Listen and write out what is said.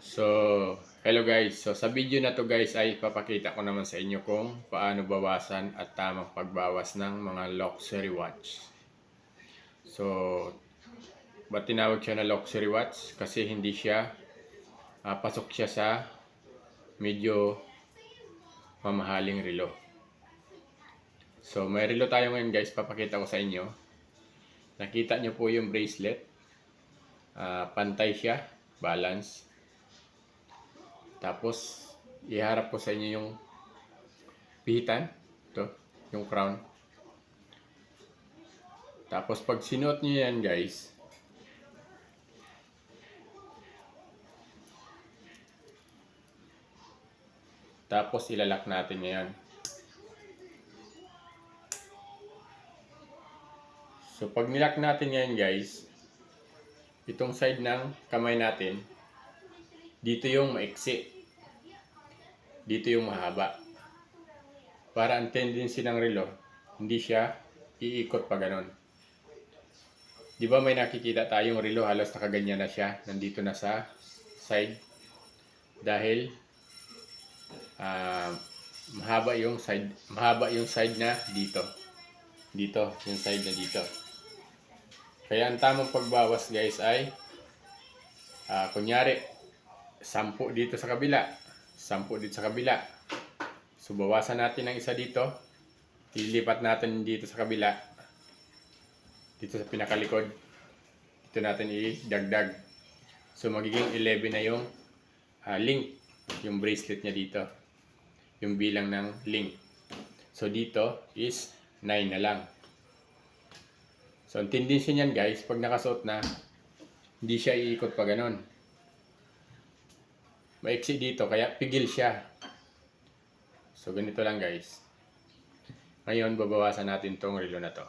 So, hello guys. So, sa video na to guys ay papakita ko naman sa inyo kung paano bawasan at tamang pagbawas ng mga luxury watch. So, ba't tinawag siya na luxury watch? Kasi hindi siya, ah, pasok siya sa medyo mamahaling relo. So, may relo tayo ngayon guys, papakita ko sa inyo. Nakita nyo po yung bracelet. Ah, pantay siya, balance. Tapos, iharap ko sa inyo yung pihitan. Ito, yung crown. Tapos, pag sinuot nyo yan, guys, tapos ilalak natin yan. So, pag nilak natin yan, guys, itong side ng kamay natin, dito yung maiksi. Dito yung mahaba. Para ang tendency ng relo, hindi siya iikot pa ganon. Di ba may nakikita tayong relo halos nakaganyan na siya, nandito na sa side. Dahil ah, mahaba yung side, mahaba yung side na dito. Dito, yung side na dito. Kaya ang tamang pagbawas guys ay ah, kunyari sampu dito sa kabila, sampu dito sa kabila. So bawasan natin ng isa dito. Ilipat natin dito sa kabila. Dito sa pinakalikod. Dito natin idagdag. So magiging 11 na yung ah, link, yung bracelet niya dito. Yung bilang ng link. So dito is 9 na lang. So ang tendency niyan guys, pag nakasuot na, hindi siya iikot pa ganon maiksi dito, kaya pigil siya. So, ganito lang guys. Ngayon, babawasan natin tong relo na to.